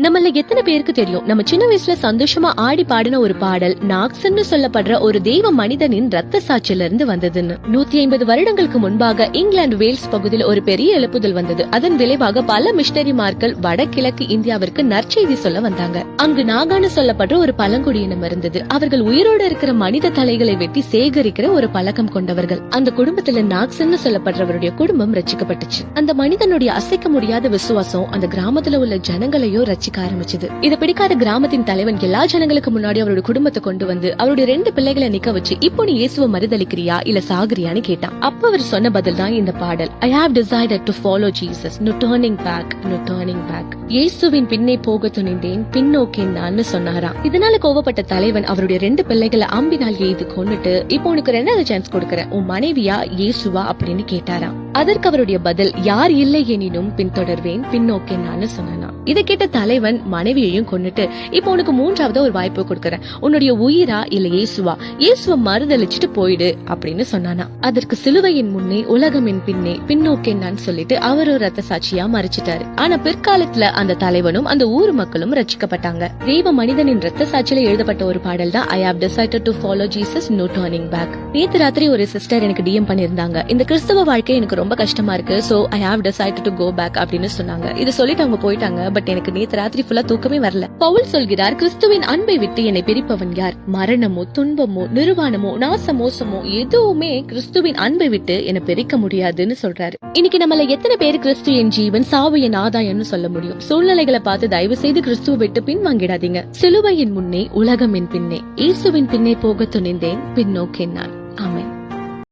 நம்மள எத்தனை பேருக்கு தெரியும்? நம்ம சின்ன வயசுல சந்தோஷமா ஆடி பாடின ஒரு பாடல் நாக்சன்னு சொல்லப்படுற ஒரு தெய்வ மனிதனின் ரத்த சாட்சியில இருந்து வந்ததுன்னு. நூத்தி ஐம்பது வருடங்களுக்கு முன்பாக இங்கிலாந்து வேல்ஸ் பகுதியில் ஒரு பெரிய எழுப்புதல் வந்தது. அதன் விளைவாக பல மிஷனரிமார்கள் வடகிழக்கு இந்தியாவிற்கு நற்செய்தி சொல்ல வந்தாங்க. அங்கு நாகான்னு சொல்லப்படுற ஒரு பழங்குடியினம் இருந்தது. அவர்கள் உயிரோடு இருக்கிற மனித தலைகளை வெட்டி சேகரிக்கிற ஒரு பழக்கம் கொண்டவர்கள். அந்த குடும்பத்துல நாக்சன்னு சொல்லப்படுறவருடைய குடும்பம் ரச்சிக்கப்பட்டுச்சு அந்த மனிதனுடைய அசைக்க முடியாத விசுவாசம் அந்த கிராமத்துல உள்ள ஜனங்களையும் ரச்சிக்க ஆரம்பிச்சது. இதை பிடிக்காத கிராமத்தின் தலைவன் எல்லா ஜனங்களுக்கு முன்னாடி அவருடைய குடும்பத்தை கொண்டு வந்து அவருடைய ரெண்டு பிள்ளைகளை நிக்க வச்சு இப்போ நீ இயேசுவை மறுதளிக்கிறியா இல்ல சாகுறியான்னு கேட்டான். அப்ப அவர் சொன்ன பதில் தான் இந்த பாடல். I have decided to follow Jesus no turning back no turning back இயேசுவின் பின்னே போக துணிந்தேன் பின்னோக்கி நான் சொன்னாராம். இதனால கோவப்பட்ட தலைவன் அவருடைய ரெண்டு பிள்ளைகளை அம்பினால் எய்து கொண்டுட்டு இப்போ உனக்கு ரெண்டாவது சான்ஸ் கொடுக்கறேன். உன் மனைவியா இயேசுவா? அப்படின்னு கேட்டாராம். அதற்கு அவருடைய பதில் யார் இல்லை எனினும் பின்தொடர்வேன் பின்னோக்கி நான் சொன்னானா? இதை கேட்ட தலைவன் மனைவியையும் கொண்டுட்டு இப்போ உனக்கு மூன்றாவது ஒரு வாய்ப்பு கொடுக்கறேன். உன்னுடைய உயிரா இல்ல இயேசுவா? இயேசுவ மறுதளிச்சுட்டு போயிடு அப்படின்னு சொன்னானா. அதற்கு சிலுவையின் முன்னே உலகமின் பின்னே பின்னோக்கே நான் சொல்லிட்டு அவர் ஒரு ரத்த சாட்சியா மறைச்சிட்டாரு. ஆனா பிற்காலத்துல அந்த தலைவனும் அந்த ஊர் மக்களும் ரச்சிக்கப்பட்டாங்க தெய்வ மனிதனின் ரத்த சாட்சியில எழுதப்பட்ட ஒரு பாடல் தான் I have decided to follow Jesus no turning back நேத்து ராத்திரி ஒரு சிஸ்டர் எனக்கு டிஎம் பண்ணிருந்தாங்க இந்த கிறிஸ்தவ வாழ்க்கை எனக்கு ரொம்ப கஷ்டமா இருக்கு. So I have decide to go back அப்படின்னு சொன்னாங்க. இது சொல்லிட்டு அவங்க போயிட்டாங்க. பட் எனக்கு நேத்து ராத்திரி ஃபுல்லா தூக்கமே வரல. பவுல் சொல்கிறார் கிறிஸ்துவின் அன்பை விட்டு என்னை பிரிப்பவன் யார்? மரணமோ துன்பமோ நிர்வாணமோ நாச மோசமோ எதுவுமே கிறிஸ்துவின் அன்பை விட்டு என்னை பிரிக்க முடியாதுன்னு சொல்றாரு. இன்னைக்கு நம்மள எத்தனை பேர் கிறிஸ்து என் ஜீவன் சாவு என் ஆதாயம்னு சொல்ல முடியும்? சூழ்நிலைகளை பார்த்து தயவு செய்து கிறிஸ்துவ விட்டு பின்வாங்கிடாதீங்க. சிலுவையின் முன்னே உலகமின் பின்னே. இயேசுவின் பின்னே போக துணிந்தேன் பின்னோக்கேன் நான்